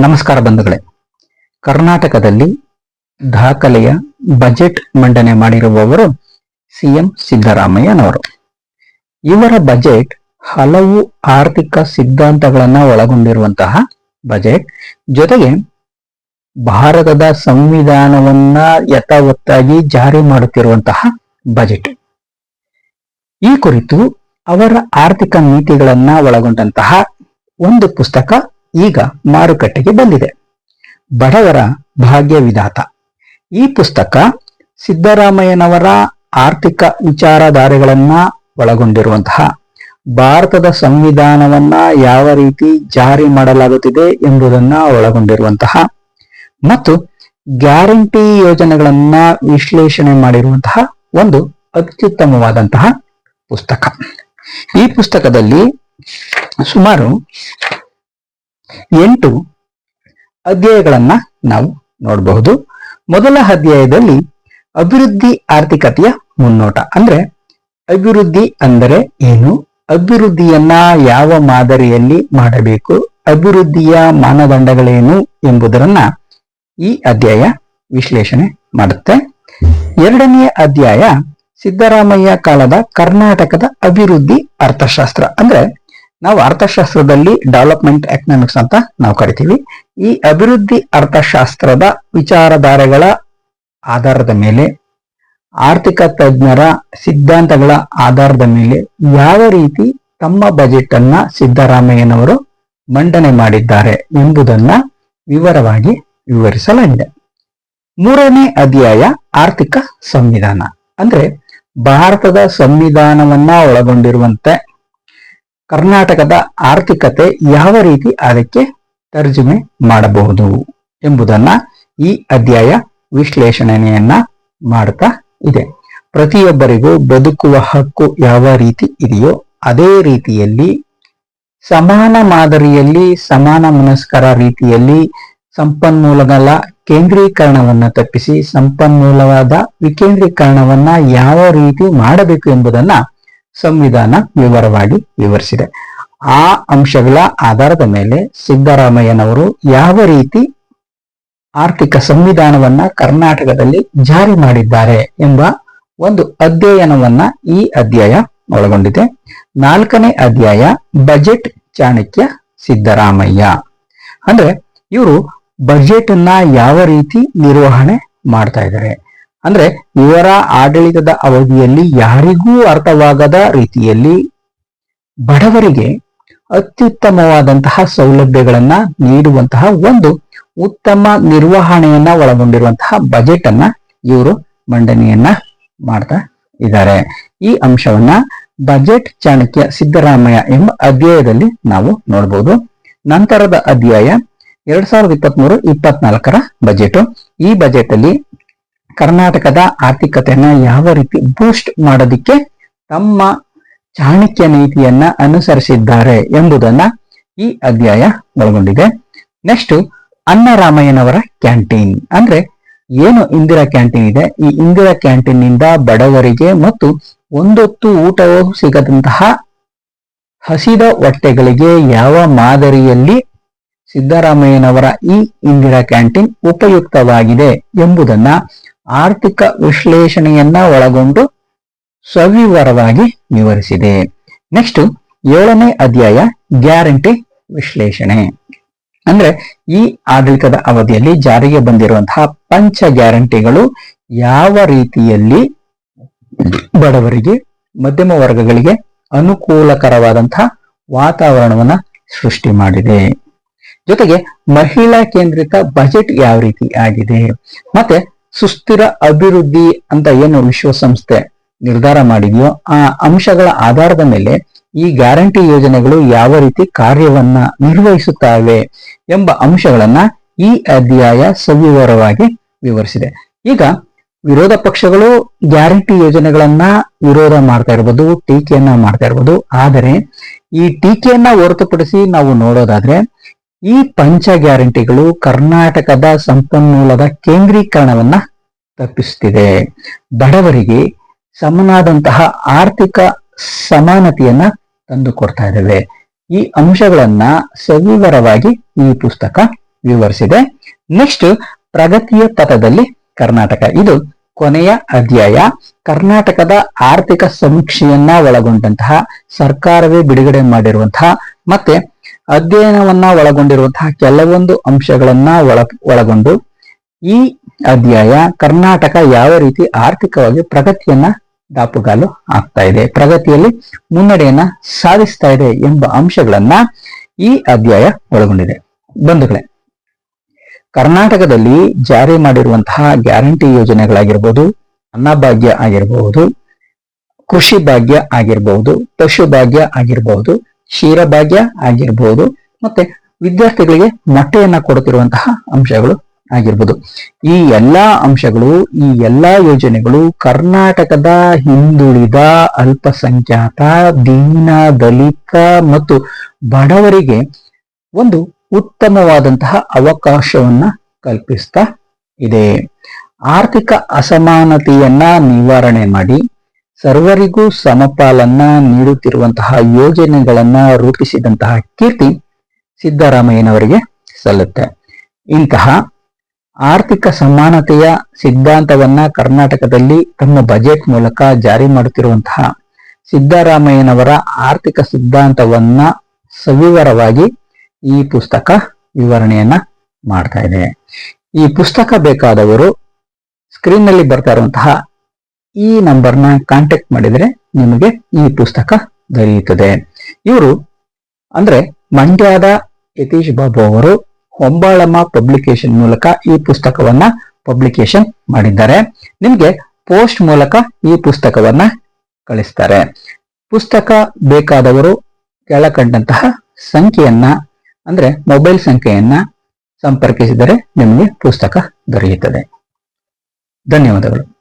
ನಮಸ್ಕಾರ ಬಂಧುಗಳೇ. ಕರ್ನಾಟಕದಲ್ಲಿ ದಾಖಲೆಯ ಬಜೆಟ್ ಮಂಡನೆ ಮಾಡಿರುವವರು ಸಿಎಂ ಸಿದ್ದರಾಮಯ್ಯನವರು. ಇವರ ಬಜೆಟ್ ಹಲವು ಆರ್ಥಿಕ ಸಿದ್ಧಾಂತಗಳನ್ನ ಒಳಗೊಂಡಿರುವಂತಹ ಬಜೆಟ್. ಜೊತೆಗೆ ಭಾರತದ ಸಂವಿಧಾನವನ್ನ ಯಥಾವತ್ತಾಗಿ ಜಾರಿ ಮಾಡುತ್ತಿರುವಂತಹ ಬಜೆಟ್. ಈ ಕುರಿತು ಅವರ ಆರ್ಥಿಕ ನೀತಿಗಳನ್ನ ಒಳಗೊಂಡಂತಹ ಒಂದು ಪುಸ್ತಕ ಈಗ ಮಾರುಕಟ್ಟೆಗೆ ಬಂದಿದೆ. ಬಡವರ ಭಾಗ್ಯ ವಿಧಾತ. ಈ ಪುಸ್ತಕ ಸಿದ್ದರಾಮಯ್ಯನವರ ಆರ್ಥಿಕ ವಿಚಾರಧಾರೆಗಳನ್ನ ಒಳಗೊಂಡಿರುವಂತಹ ಭಾರತದ ಸಂವಿಧಾನವನ್ನ ಯಾವ ರೀತಿ ಜಾರಿ ಮಾಡಲಾಗುತ್ತಿದೆ ಎಂಬುದನ್ನ ಒಳಗೊಂಡಿರುವಂತಹ ಮತ್ತು ಗ್ಯಾರಂಟಿ ಯೋಜನೆಗಳನ್ನ ವಿಶ್ಲೇಷಣೆ ಮಾಡಿರುವಂತಹ ಒಂದು ಅತ್ಯುತ್ತಮವಾದಂತಹ ಪುಸ್ತಕ. ಈ ಪುಸ್ತಕದಲ್ಲಿ ಸುಮಾರು ಎಂಟು ಅಧ್ಯಾಯಗಳನ್ನ ನಾವು ನೋಡಬಹುದು. ಮೊದಲ ಅಧ್ಯಾಯದಲ್ಲಿ ಅಭಿವೃದ್ಧಿ ಆರ್ಥಿಕತೆಯ ಮುನ್ನೋಟ. ಅಂದ್ರೆ ಅಭಿವೃದ್ಧಿ ಅಂದರೆ ಏನು? ಅಭಿವೃದ್ಧಿಯನ್ನ ಯಾವ ಮಾದರಿಯಲ್ಲಿ ಮಾಡಬೇಕು? ಅಭಿವೃದ್ಧಿಯ ಮಾನದಂಡಗಳೇನು ಎಂಬುದರನ್ನ ಈ ಅಧ್ಯಾಯ ವಿಶ್ಲೇಷಣೆ ಮಾಡುತ್ತೆ. ಎರಡನೆಯ ಅಧ್ಯಾಯ ಸಿದ್ದರಾಮಯ್ಯ ಕಾಲದ ಕರ್ನಾಟಕದ ಅಭಿವೃದ್ಧಿ ಅರ್ಥಶಾಸ್ತ್ರ. ಅಂದ್ರೆ ನಾವು ಅರ್ಥಶಾಸ್ತ್ರದಲ್ಲಿ ಡೆವಲಪ್ಮೆಂಟ್ ಎಕನಾಮಿಕ್ಸ್ ಅಂತ ನಾವು ಕರಿತೀವಿ. ಈ ಅಭಿವೃದ್ಧಿ ಅರ್ಥಶಾಸ್ತ್ರದ ವಿಚಾರಧಾರೆಗಳ ಆಧಾರದ ಮೇಲೆ, ಆರ್ಥಿಕ ತಜ್ಞರ ಸಿದ್ಧಾಂತಗಳ ಆಧಾರದ ಮೇಲೆ ಯಾವ ರೀತಿ ತಮ್ಮ ಬಜೆಟ್ ಅನ್ನ ಸಿದ್ದರಾಮಯ್ಯನವರು ಮಂಡನೆ ಮಾಡಿದ್ದಾರೆ ಎಂಬುದನ್ನ ವಿವರವಾಗಿ ವಿವರಿಸಲಾಗಿದೆ. ಮೂರನೇ ಅಧ್ಯಾಯ, ಆರ್ಥಿಕ ಸಂವಿಧಾನ. ಅಂದ್ರೆ ಭಾರತದ ಸಂವಿಧಾನವನ್ನ ಒಳಗೊಂಡಿರುವಂತೆ ಕರ್ನಾಟಕದ ಆರ್ಥಿಕತೆ ಯಾವ ರೀತಿ ಅದಕ್ಕೆ ತರ್ಜುಮೆ ಮಾಡಬಹುದು ಎಂಬುದನ್ನ ಈ ಅಧ್ಯಾಯ ವಿಶ್ಲೇಷಣೆಯನ್ನ ಮಾಡ್ತಾ ಇದೆ. ಪ್ರತಿಯೊಬ್ಬರಿಗೂ ಬದುಕುವ ಹಕ್ಕು ಯಾವ ರೀತಿ ಇದೆಯೋ ಅದೇ ರೀತಿಯಲ್ಲಿ ಸಮಾನ ಮಾದರಿಯಲ್ಲಿ, ಸಮಾನ ಮನಸ್ಕರ ರೀತಿಯಲ್ಲಿ ಸಂಪನ್ಮೂಲಗಳ ಕೇಂದ್ರೀಕರಣವನ್ನ ತಪ್ಪಿಸಿ, ಸಂಪನ್ಮೂಲವಾದ ವಿಕೇಂದ್ರೀಕರಣವನ್ನ ಯಾವ ರೀತಿ ಮಾಡಬೇಕು ಎಂಬುದನ್ನ ಸಂವಿಧಾನ ವಿವರವಾಗಿ ವಿವರಿಸಿದೆ. ಆ ಅಂಶಗಳ ಆಧಾರದ ಮೇಲೆ ಸಿದ್ದರಾಮಯ್ಯನವರು ಯಾವ ರೀತಿ ಆರ್ಥಿಕ ಸಂವಿಧಾನವನ್ನ ಕರ್ನಾಟಕದಲ್ಲಿ ಜಾರಿ ಮಾಡಿದ್ದಾರೆ ಎಂಬ ಒಂದು ಅಧ್ಯಯನವನ್ನ ಈ ಅಧ್ಯಾಯ ಒಳಗೊಂಡಿದೆ. ನಾಲ್ಕನೇ ಅಧ್ಯಾಯ, ಬಜೆಟ್ ಚಾಣಕ್ಯ ಸಿದ್ದರಾಮಯ್ಯ. ಅಂದ್ರೆ ಇವರು ಬಜೆಟ್ ಅನ್ನ ಯಾವ ರೀತಿ ನಿರ್ವಹಣೆ ಮಾಡ್ತಾ ಇದ್ದಾರೆ. ಅಂದ್ರೆ ಇವರ ಆಡಳಿತದ ಅವಧಿಯಲ್ಲಿ ಯಾರಿಗೂ ಅರ್ಥವಾಗದ ರೀತಿಯಲ್ಲಿ ಬಡವರಿಗೆ ಅತ್ಯುತ್ತಮವಾದಂತಹ ಸೌಲಭ್ಯಗಳನ್ನ ನೀಡುವಂತಹ ಒಂದು ಉತ್ತಮ ನಿರ್ವಹಣೆಯನ್ನ ಒಳಗೊಂಡಿರುವಂತಹ ಬಜೆಟ್ ಅನ್ನ ಇವರು ಮಂಡನೆಯನ್ನ ಮಾಡ್ತಾ ಇದ್ದಾರೆ. ಈ ಅಂಶವನ್ನ ಬಜೆಟ್ ಚಾಣಕ್ಯ ಸಿದ್ದರಾಮಯ್ಯ ಎಂಬ ಅಧ್ಯಾಯದಲ್ಲಿ ನಾವು ನೋಡಬಹುದು ನಂತರದ ಅಧ್ಯಾಯ ಎರಡ್ ಸಾವಿರದ ಇಪ್ಪತ್ತ್ ಮೂರು ಇಪ್ಪತ್ನಾಲ್ಕರ ಬಜೆಟ್ ಈ ಬಜೆಟ್ ಅಲ್ಲಿ ಕರ್ನಾಟಕದ ಆರ್ಥಿಕತೆಯನ್ನ ಯಾವ ರೀತಿ ಬೂಸ್ಟ್ ಮಾಡೋದಿಕ್ಕೆ ತಮ್ಮ ಚಾಣಕ್ಯ ನೀತಿಯನ್ನ ಅನುಸರಿಸಿದ್ದಾರೆ ಎಂಬುದನ್ನ ಈ ಅಧ್ಯಾಯ ಒಳಗೊಂಡಿದೆ. ನೆಕ್ಸ್ಟ್ ಅನ್ನರಾಮಯ್ಯನವರ ಕ್ಯಾಂಟೀನ್. ಅಂದ್ರೆ ಏನು ಇಂದಿರಾ ಕ್ಯಾಂಟೀನ್ ಇದೆ? ಈ ಇಂದಿರಾ ಕ್ಯಾಂಟೀನ್ನಿಂದ ಬಡವರಿಗೆ ಮತ್ತು ಒಂದೊತ್ತು ಊಟವೂ ಸಿಗದಂತಹ ಹಸಿದ ಹೊಟ್ಟೆಗಳಿಗೆ ಯಾವ ಮಾದರಿಯಲ್ಲಿ ಸಿದ್ದರಾಮಯ್ಯನವರ ಈ ಇಂದಿರಾ ಕ್ಯಾಂಟೀನ್ ಉಪಯುಕ್ತವಾಗಿದೆ ಎಂಬುದನ್ನ ಆರ್ಥಿಕ ವಿಶ್ಲೇಷಣೆಯನ್ನ ಒಳಗೊಂಡು ಸವಿವರವಾಗಿ ವಿವರಿಸಿದೆ. ನೆಕ್ಸ್ಟ್ ಏಳನೇ ಅಧ್ಯಾಯ, ಗ್ಯಾರಂಟಿ ವಿಶ್ಲೇಷಣೆ. ಅಂದ್ರೆ ಈ ಆಡಳಿತದ ಅವಧಿಯಲ್ಲಿ ಜಾರಿಗೆ ಬಂದಿರುವಂತಹ ಪಂಚ ಗ್ಯಾರಂಟಿಗಳು ಯಾವ ರೀತಿಯಲ್ಲಿ ಬಡವರಿಗೆ, ಮಧ್ಯಮ ವರ್ಗಗಳಿಗೆ ಅನುಕೂಲಕರವಾದಂತಹ ವಾತಾವರಣವನ್ನ ಸೃಷ್ಟಿ ಮಾಡಿದೆ. ಜೊತೆಗೆ ಮಹಿಳಾ ಕೇಂದ್ರಿತ ಬಜೆಟ್ ಯಾವ ರೀತಿ ಆಗಿದೆ? ಮತ್ತೆ ಸುಸ್ಥಿರ ಅಭಿವೃದ್ಧಿ ಅಂತ ಏನು ವಿಶ್ವಸಂಸ್ಥೆ ನಿರ್ಧಾರ ಮಾಡಿದೆಯೋ, ಆ ಅಂಶಗಳ ಆಧಾರದ ಮೇಲೆ ಈ ಗ್ಯಾರಂಟಿ ಯೋಜನೆಗಳು ಯಾವ ರೀತಿ ಕಾರ್ಯವನ್ನ ನಿರ್ವಹಿಸುತ್ತವೆ ಎಂಬ ಅಂಶಗಳನ್ನ ಈ ಅಧ್ಯಾಯ ಸವಿವರವಾಗಿ ವಿವರಿಸಿದೆ. ಈಗ ವಿರೋಧ ಪಕ್ಷಗಳು ಗ್ಯಾರಂಟಿ ಯೋಜನೆಗಳನ್ನ ವಿರೋಧ ಮಾಡ್ತಾ ಇರ್ಬೋದು, ಟೀಕೆಯನ್ನ ಮಾಡ್ತಾ ಇರ್ಬೋದು. ಆದರೆ ಈ ಟೀಕೆಯನ್ನ ಹೊರತುಪಡಿಸಿ ನಾವು ನೋಡೋದಾದ್ರೆ ಈ ಪಂಚ ಗ್ಯಾರಂಟಿಗಳು ಕರ್ನಾಟಕದ ಸಂಪನ್ಮೂಲದ ಕೇಂದ್ರೀಕರಣವನ್ನ ತಪ್ಪಿಸುತ್ತಿದೆ ಬಡವರಿಗೆ ಸಮನಾದಂತಹ ಆರ್ಥಿಕ ಸಮಾನತೆಯನ್ನ ತಂದುಕೊಡ್ತಾ ಇದ್ದಾವೆ ಈ ಅಂಶಗಳನ್ನ ಸವಿವರವಾಗಿ ಈ ಪುಸ್ತಕ ವಿವರಿಸಿದೆ. ನೆಕ್ಸ್ಟ್ ಪ್ರಗತಿಯ ಪಥದಲ್ಲಿ ಕರ್ನಾಟಕ. ಇದು ಕೊನೆಯ ಅಧ್ಯಾಯ. ಕರ್ನಾಟಕದ ಆರ್ಥಿಕ ಸಮೀಕ್ಷೆಯನ್ನ ಒಳಗೊಂಡಂತಹ ಸರ್ಕಾರವೇ ಬಿಡುಗಡೆ ಮಾಡಿರುವಂತಹ ಮತ್ತೆ ಅಧ್ಯಯನವನ್ನ ಒಳಗೊಂಡಿರುವಂತಹ ಕೆಲವೊಂದು ಅಂಶಗಳನ್ನ ಒಳ, ಒಳಗೊಂಡು ಈ ಅಧ್ಯಾಯ ಕರ್ನಾಟಕ ಯಾವ ರೀತಿ ಆರ್ಥಿಕವಾಗಿ ಪ್ರಗತಿಯನ್ನ ದಾಪುಗಾಲು ಆಗ್ತಾ ಇದೆ, ಪ್ರಗತಿಯಲ್ಲಿ ಮುನ್ನಡೆಯನ್ನ ಸಾಧಿಸ್ತಾ ಇದೆ ಎಂಬ ಅಂಶಗಳನ್ನ ಈ ಅಧ್ಯಾಯ ಒಳಗೊಂಡಿದೆ. ಬಂಧುಗಳೇ, ಕರ್ನಾಟಕದಲ್ಲಿ ಜಾರಿ ಮಾಡಿರುವಂತಹ ಗ್ಯಾರಂಟಿ ಯೋಜನೆಗಳಾಗಿರ್ಬೋದು, ಅನ್ನಭಾಗ್ಯ ಆಗಿರಬಹುದು ಕೃಷಿ ಭಾಗ್ಯ ಆಗಿರಬಹುದು ಪಶು ಭಾಗ್ಯ ಆಗಿರಬಹುದು ಕ್ಷೀರಭಾಗ್ಯ ಆಗಿರ್ಬೋದು, ಮತ್ತೆ ವಿದ್ಯಾರ್ಥಿಗಳಿಗೆ ಮೊಟ್ಟೆಯನ್ನ ಕೊಡುತ್ತಿರುವಂತಹ ಅಂಶಗಳು ಆಗಿರ್ಬೋದು. ಈ ಎಲ್ಲಾ ಅಂಶಗಳು, ಈ ಎಲ್ಲಾ ಯೋಜನೆಗಳು ಕರ್ನಾಟಕದ ಹಿಂದುಳಿದ ಅಲ್ಪಸಂಖ್ಯಾತ, ದೀನ, ದಲಿತ ಮತ್ತು ಬಡವರಿಗೆ ಒಂದು ಉತ್ತಮವಾದಂತಹ ಅವಕಾಶವನ್ನ ಕಲ್ಪಿಸ್ತಾ ಇದೆ. ಆರ್ಥಿಕ ಅಸಮಾನತೆಯನ್ನ ನಿವಾರಣೆ ಮಾಡಿ ಸರ್ವರಿಗೂ ಸಮಪಾಲನ್ನ ನೀಡುತ್ತಿರುವಂತಹ ಯೋಜನೆಗಳನ್ನ ರೂಪಿಸಿದಂತಹ ಕೀರ್ತಿ ಸಿದ್ದರಾಮಯ್ಯನವರಿಗೆ ಸಲ್ಲುತ್ತೆ. ಇಂತಹ ಆರ್ಥಿಕ ಸಮಾನತೆಯ ಸಿದ್ಧಾಂತವನ್ನ ಕರ್ನಾಟಕದಲ್ಲಿ ತಮ್ಮ ಬಜೆಟ್ ಮೂಲಕ ಜಾರಿ ಮಾಡುತ್ತಿರುವಂತಹ ಸಿದ್ದರಾಮಯ್ಯನವರ ಆರ್ಥಿಕ ಸಿದ್ಧಾಂತವನ್ನ ಸವಿವರವಾಗಿ ಈ ಪುಸ್ತಕ ವಿವರಣೆಯನ್ನ ಮಾಡ್ತಾ ಇದೆ. ಈ ಪುಸ್ತಕ ಬೇಕಾದವರು ಸ್ಕ್ರೀನ್ನಲ್ಲಿ ಬರ್ತಾ ಇರುವಂತಹ ಈ ನಂಬರ್ನ ಕಾಂಟ್ಯಾಕ್ಟ್ ಮಾಡಿದರೆ ನಿಮಗೆ ಈ ಪುಸ್ತಕ ದೊರೆಯುತ್ತದೆ. ಇವರು ಅಂದ್ರೆ ಮಂಡ್ಯದ ಯತೀಶ್ ಬಾಬು ಅವರು ಹೊಂಬಾಳಮ್ಮ ಪಬ್ಲಿಕೇಶನ್ ಮೂಲಕ ಈ ಪುಸ್ತಕವನ್ನ ಪಬ್ಲಿಕೇಶನ್ ಮಾಡಿದ್ದಾರೆ. ನಿಮ್ಗೆ ಪೋಸ್ಟ್ ಮೂಲಕ ಈ ಪುಸ್ತಕವನ್ನ ಕಳಿಸ್ತಾರೆ. ಪುಸ್ತಕ ಬೇಕಾದವರು ಕೆಳಕಂಡಂತಹ ಸಂಖ್ಯೆಯನ್ನ ಅಂದ್ರೆ ಮೊಬೈಲ್ ಸಂಖ್ಯೆಯನ್ನ ಸಂಪರ್ಕಿಸಿದರೆ ನಿಮಗೆ ಪುಸ್ತಕ ದೊರೆಯುತ್ತದೆ. ಧನ್ಯವಾದಗಳು.